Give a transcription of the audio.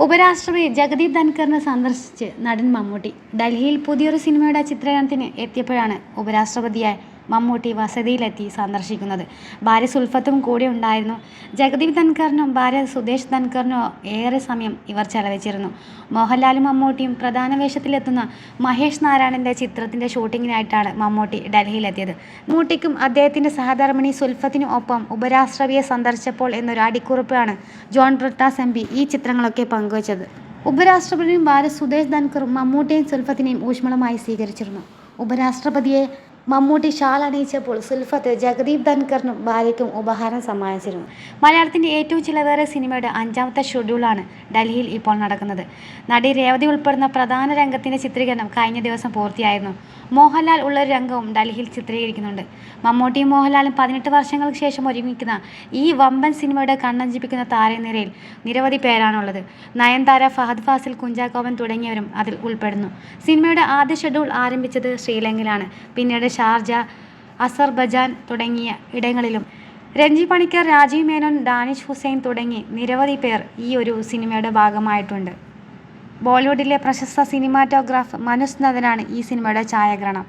ഉപരാഷ്ട്രപതി ജഗദീപ് ധൻഖറിനെ സന്ദർശിച്ച് നടൻ മമ്മൂട്ടി ഡൽഹിയിൽ പുതിയൊരു സിനിമയുടെ ചിത്രീകരണത്തിന് എത്തിയപ്പോഴാണ് ഉപരാഷ്ട്രപതിയായ മമ്മൂട്ടി വസതിയിലെത്തി സന്ദർശിക്കുന്നത്. ഭാര്യ സുൽഫത്തും കൂടെ ഉണ്ടായിരുന്നു. ജഗദീപ് ധൻഖറിനും ഭാര്യ സുദേശ് ധൻഖറിനും ഏറെ സമയം ഇവർ ചെലവഴിച്ചിരുന്നു. മോഹൻലാലും മമ്മൂട്ടിയും പ്രധാന വേഷത്തിലെത്തുന്ന മഹേഷ് നാരായണന്റെ ചിത്രത്തിന്റെ ഷൂട്ടിങ്ങിനായിട്ടാണ് മമ്മൂട്ടി ഡൽഹിയിലെത്തിയത്. മമ്മൂട്ടിക്കും അദ്ദേഹത്തിന്റെ സഹധർമ്മിണി സുൽഫത്തിനും ഒപ്പം ഉപരാഷ്ട്രപതിയെ സന്ദർശിച്ചപ്പോൾ എന്നൊരു അടിക്കുറിപ്പാണ് ജോൺ ബ്രിട്ടാസ് എം ഈ ചിത്രങ്ങളൊക്കെ പങ്കുവച്ചത്. ഉപരാഷ്ട്രപതിയും ഭാര്യ സുദേശ് ധൻഖറും മമ്മൂട്ടിയും സുൽഫത്തിനെയും ഊഷ്മളമായി സ്വീകരിച്ചിരുന്നു. ഉപരാഷ്ട്രപതിയെ മമ്മൂട്ടി ഷാൾ അണിയിച്ചപ്പോൾ സുൽഫത്ത് ജഗദീപ് ധൻകറിനും ഭാര്യയ്ക്കും ഉപഹാരം സമ്മാനിച്ചിരുന്നു. മലയാളത്തിന്റെ ഏറ്റവും ചിലവേറെ സിനിമയുടെ അഞ്ചാമത്തെ ഷെഡ്യൂളാണ് ഡൽഹിയിൽ ഇപ്പോൾ നടക്കുന്നത്. നടി രേവതി ഉൾപ്പെടുന്ന പ്രധാന രംഗത്തിന്റെ ചിത്രീകരണം കഴിഞ്ഞ ദിവസം പൂർത്തിയായിരുന്നു. മോഹൻലാൽ ഉള്ളൊരു രംഗവും ഡൽഹിയിൽ ചിത്രീകരിക്കുന്നുണ്ട്. മമ്മൂട്ടിയും മോഹൻലാലും പതിനെട്ട് വർഷങ്ങൾക്ക് ശേഷം ഒരുമിക്കുന്ന ഈ വമ്പൻ സിനിമയുടെ കണ്ണഞ്ചിപ്പിക്കുന്ന താരനിരയിൽ നിരവധി പേരാണുള്ളത്. നയൻതാര ഫഹദ് ഫാസിൽ കുഞ്ചാക്കോവൻ തുടങ്ങിയവരും അതിൽ ഉൾപ്പെടുന്നു. സിനിമയുടെ ആദ്യ ഷെഡ്യൂൾ ആരംഭിച്ചത് ശ്രീലങ്കയിലാണ്. പിന്നീട് ഷാർജ അസർബജാൻ തുടങ്ങിയ ഇടങ്ങളിലും. രഞ്ജി പണിക്കർ രാജീവ് മേനോൻ ഡാനിഷ് ഹുസൈൻ തുടങ്ങി നിരവധി പേർ ഈ ഒരു സിനിമയുടെ ഭാഗമായിട്ടുണ്ട്. ബോളിവുഡിലെ പ്രശസ്ത സിനിമാറ്റോഗ്രാഫ് മനുസ് നദനാണ് ഈ സിനിമയുടെ ഛായാഗ്രഹണം.